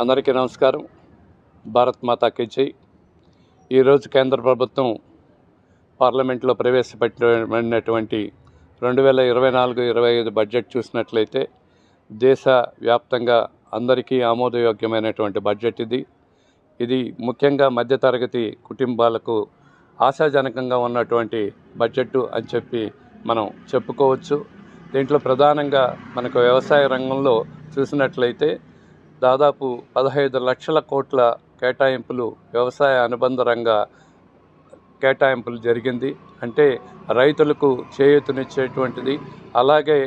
అందరికీ నమస్కారం. భారత్ మాతా కీ జై ఈరోజు కేంద్ర ప్రభుత్వం పార్లమెంట్లో ప్రవేశపెట్టినటువంటి రెండు వేల ఇరవై నాలుగు ఇరవై ఐదు బడ్జెట్ చూసినట్లయితే దేశ వ్యాప్తంగా అందరికీ ఆమోదయోగ్యమైనటువంటి బడ్జెట్ ఇది. ఇది ముఖ్యంగా మధ్యతరగతి కుటుంబాలకు ఆశాజనకంగా ఉన్నటువంటి బడ్జెట్ అని చెప్పి మనం చెప్పుకోవచ్చు. దీంట్లో ప్రధానంగా మనకు వ్యవసాయ రంగంలో చూసినట్లయితే దాదాపు పదహైదు లక్షల కోట్ల కేటాయింపులు వ్యవసాయ అనుబంధ రంగ కేటాయింపులు జరిగింది. అంటే రైతులకు చేయూతనిచ్చేటువంటిది అలాగే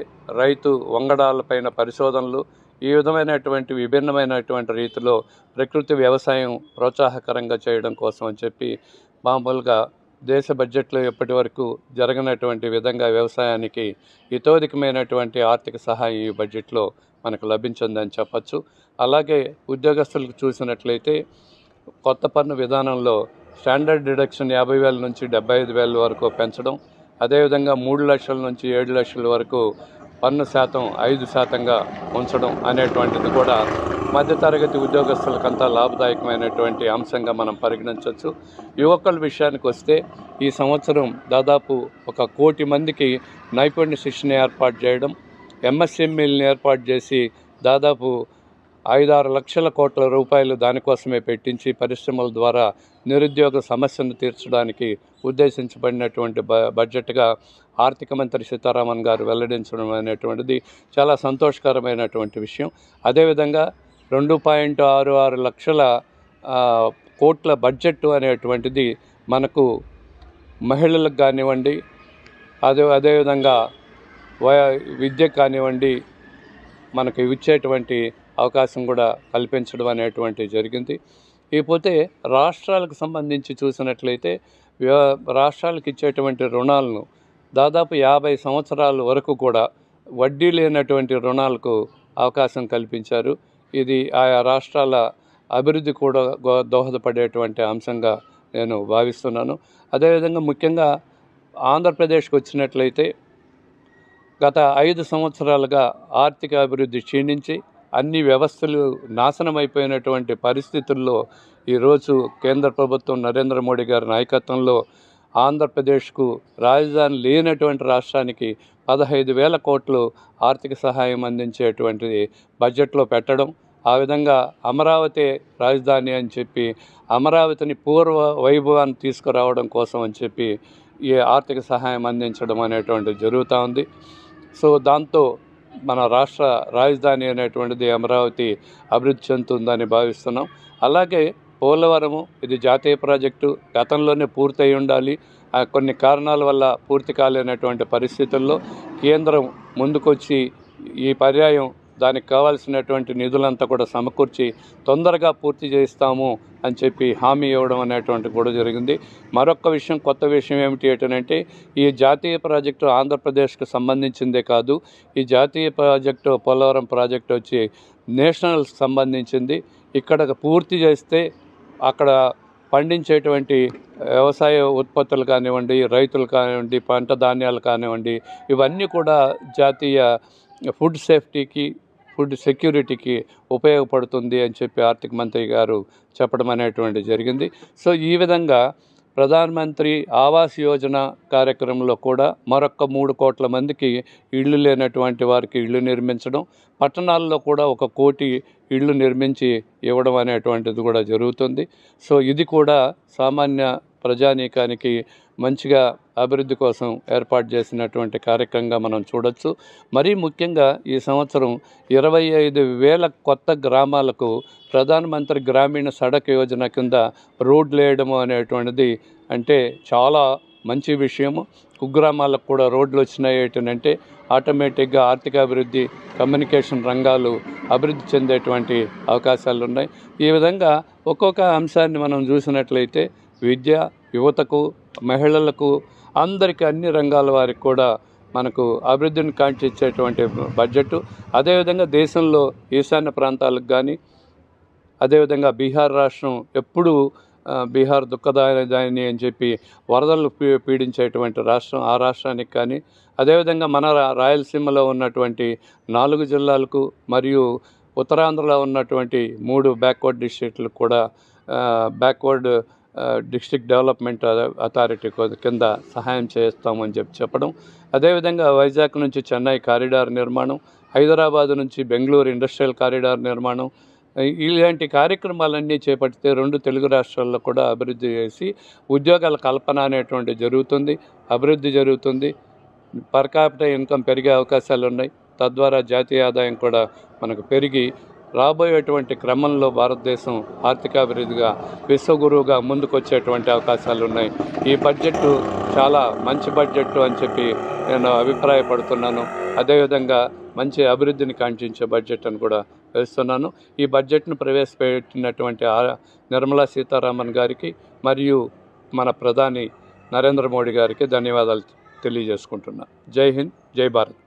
రైతు వంగడాలపైన పరిశోధనలు ఈ విధమైనటువంటి విభిన్నమైనటువంటి రీతిలో ప్రకృతి వ్యవసాయం ప్రోత్సాహకరంగా చేయడం కోసం అని చెప్పి మామూలుగా దేశ బడ్జెట్లో ఇప్పటి వరకు జరగనటువంటి విధంగా వ్యవసాయానికి ఇతోధికమైనటువంటి ఆర్థిక సహాయం ఈ బడ్జెట్లో మనకు లభించిందని చెప్పచ్చు. అలాగే ఉద్యోగస్తులకు చూసినట్లయితే కొత్త పన్ను విధానంలో స్టాండర్డ్ డిడక్షన్ యాభై వేల నుంచి డెబ్బై ఐదు వేల వరకు పెంచడం అదేవిధంగా మూడు లక్షల నుంచి ఏడు లక్షల వరకు పన్ను శాతం ఐదు శాతంగా ఉంచడం అనేటువంటిది కూడా మధ్యతరగతి ఉద్యోగస్తులకంతా లాభదాయకమైనటువంటి అంశంగా మనం పరిగణించవచ్చు. యువకుల విషయానికి వస్తే ఈ సంవత్సరం దాదాపు ఒక కోటి మందికి నైపుణ్య శిక్షణ ఏర్పాటు చేయడం ఎంఎస్ఎంఈలను ఏర్పాటు చేసి దాదాపు ఐదారు లక్షల కోట్ల రూపాయలు దానికోసమే పెట్టించి పరిశ్రమల ద్వారా నిరుద్యోగ సమస్యను తీర్చడానికి ఉద్దేశించబడినటువంటి బ బడ్జెట్గా ఆర్థిక మంత్రి సీతారామన్ గారు వెల్లడించడం అనేటువంటిది చాలా సంతోషకరమైనటువంటి విషయం. అదేవిధంగా రెండు పాయింట్ ఆరు ఆరు లక్షల కోట్ల బడ్జెట్ అనేటువంటిది మనకు మహిళలకు కానివ్వండి అదే అదేవిధంగా వయ విద్య కానివ్వండి మనకు ఇచ్చేటువంటి అవకాశం కూడా కల్పించడం అనేటువంటి జరిగింది. ఇకపోతే రాష్ట్రాలకు సంబంధించి చూసినట్లయితే రాష్ట్రాలకు ఇచ్చేటువంటి రుణాలను దాదాపు యాభై సంవత్సరాల వరకు కూడా వడ్డీ లేనటువంటి రుణాలకు అవకాశం కల్పించారు. ఇది ఆయా రాష్ట్రాల అభివృద్ధి కూడా దోహదపడేటువంటి అంశంగా నేను భావిస్తున్నాను. అదేవిధంగా ముఖ్యంగా ఆంధ్రప్రదేశ్కి వచ్చినట్లయితే గత ఐదు సంవత్సరాలుగా ఆర్థిక అభివృద్ధి క్షీణించి అన్ని వ్యవస్థలు నాశనమైపోయినటువంటి పరిస్థితుల్లో ఈరోజు కేంద్ర ప్రభుత్వం నరేంద్ర మోడీ గారి నాయకత్వంలో ఆంధ్రప్రదేశ్కు రాజధాని లేనటువంటి రాష్ట్రానికి పదహైదు వేల కోట్లు ఆర్థిక సహాయం అందించేటువంటిది బడ్జెట్లో పెట్టడం ఆ విధంగా అమరావతి రాజధాని అని చెప్పి అమరావతిని పూర్వ వైభవాన్ని తీసుకురావడం కోసం అని చెప్పి ఈ ఆర్థిక సహాయం అందించడం అనేటువంటిది జరుగుతూ ఉంది. సో దాంతో మన రాష్ట్ర రాజధాని అనేటువంటిది అమరావతి అభివృద్ధి చెందుతుందని భావిస్తున్నాం. అలాగే పోలవరము ఇది జాతీయ ప్రాజెక్టు గతంలోనే పూర్తయి ఉండాలి. ఆ కొన్ని కారణాల వల్ల పూర్తి కాలేనటువంటి పరిస్థితుల్లో కేంద్రం ముందుకొచ్చి ఈ పర్యాయం దానికి కావాల్సినటువంటి నిధులంతా కూడా సమకూర్చి తొందరగా పూర్తి చేయిస్తాము అని చెప్పి హామీ ఇవ్వడం అనేటువంటి కూడా జరిగింది. మరొక విషయం కొత్త విషయం ఏమిటి ఏంటంటే ఈ జాతీయ ప్రాజెక్టు ఆంధ్రప్రదేశ్కు సంబంధించిందే కాదు ఈ జాతీయ ప్రాజెక్టు పోలవరం ప్రాజెక్టు వచ్చి నేషనల్కి సంబంధించింది. ఇక్కడ పూర్తి చేస్తే అక్కడ పండించేటువంటి వ్యవసాయ ఉత్పత్తులు కానివ్వండి రైతులు కానివ్వండి పంట ధాన్యాలు కానివ్వండి ఇవన్నీ కూడా జాతీయ ఫుడ్ సేఫ్టీకి ఫుడ్ సెక్యూరిటీకి ఉపయోగపడుతుంది అని చెప్పి ఆర్థిక మంత్రి గారు చెప్పడం అనేటువంటి జరిగింది. సో ఈ విధంగా ప్రధానమంత్రి ఆవాస్ యోజన కార్యక్రమంలో కూడా మరొక మూడు కోట్ల మందికి ఇళ్ళు లేనటువంటి వారికి ఇళ్ళు నిర్మించడం పట్టణాల్లో కూడా ఒక కోటి ఇళ్ళు నిర్మించి ఇవ్వడం అనేటువంటిది కూడా జరుగుతుంది. సో ఇది కూడా సామాన్య ప్రజానీకానికి మంచిగా అభివృద్ధి కోసం ఏర్పాటు చేసినటువంటి కార్యక్రమంగా మనం చూడొచ్చు. మరీ ముఖ్యంగా ఈ సంవత్సరం ఇరవై ఐదు వేల కొత్త గ్రామాలకు ప్రధానమంత్రి గ్రామీణ సడక్ యోజన కింద రోడ్లు వేయడము అనేటువంటిది అంటే చాలా మంచి విషయము. కుగ్రామాలకు కూడా రోడ్లు వచ్చినాయి ఏంటంటే ఆటోమేటిక్గా ఆర్థిక అభివృద్ధి కమ్యూనికేషన్ రంగాలు అభివృద్ధి చెందేటువంటి అవకాశాలు ఉన్నాయి. ఈ విధంగా ఒక్కొక్క అంశాన్ని మనం చూసినట్లయితే విద్య యువతకు మహిళలకు అందరికీ అన్ని రంగాల వారికి కూడా మనకు అభివృద్ధిని కాంక్షించేటువంటి బడ్జెట్. అదేవిధంగా దేశంలో ఈశాన్య ప్రాంతాలకు కానీ అదేవిధంగా బీహార్ రాష్ట్రం ఎప్పుడు బీహార్ దుఃఖదాయని అని చెప్పి వరదలు పీ పీడించేటువంటి రాష్ట్రం ఆ రాష్ట్రానికి కానీ అదేవిధంగా మన రా- రాయలసీమలో ఉన్నటువంటి నాలుగు జిల్లాలకు మరియు ఉత్తరాంధ్రలో ఉన్నటువంటి మూడు బ్యాక్వర్డ్ డిస్ట్రిక్ట్లకు కూడా బ్యాక్వర్డ్ డిస్ట్రిక్ట్ డెవలప్మెంట్ అథారిటీ కింద సహాయం చేస్తామని చెప్పి చెప్పడం. అదేవిధంగా వైజాగ్ నుంచి చెన్నై కారిడార్ నిర్మాణం హైదరాబాద్ నుంచి బెంగళూరు ఇండస్ట్రియల్ కారిడార్ నిర్మాణం ఇలాంటి కార్యక్రమాలన్నీ చేపడితే రెండు తెలుగు రాష్ట్రాల్లో కూడా అభివృద్ధి చేసి ఉద్యోగాల కల్పన అనేటువంటి జరుగుతుంది అభివృద్ధి జరుగుతుంది. పర్ క్యాపిటల్ ఇన్కమ్ పెరిగే అవకాశాలు ఉన్నాయి తద్వారా జాతీయ ఆదాయం కూడా మనకు పెరిగి రాబోయేటువంటి క్రమంలో భారతదేశం ఆర్థికాభివృద్ధిగా విశ్వగురువుగా ముందుకొచ్చేటువంటి అవకాశాలు ఉన్నాయి ఈ బడ్జెట్ చాలా మంచి బడ్జెట్ అని చెప్పి నేను అభిప్రాయపడుతున్నాను. అదేవిధంగా మంచి అభివృద్ధిని కాంక్షించే బడ్జెట్ అని కూడా వేస్తున్నాను. ఈ బడ్జెట్ను ప్రవేశపెట్టినటువంటి నిర్మలా సీతారామన్ గారికి మరియు మన ప్రధాని నరేంద్ర మోడీ గారికి ధన్యవాదాలు తెలియజేసుకుంటున్నా. జై హింద్ జై భారత్.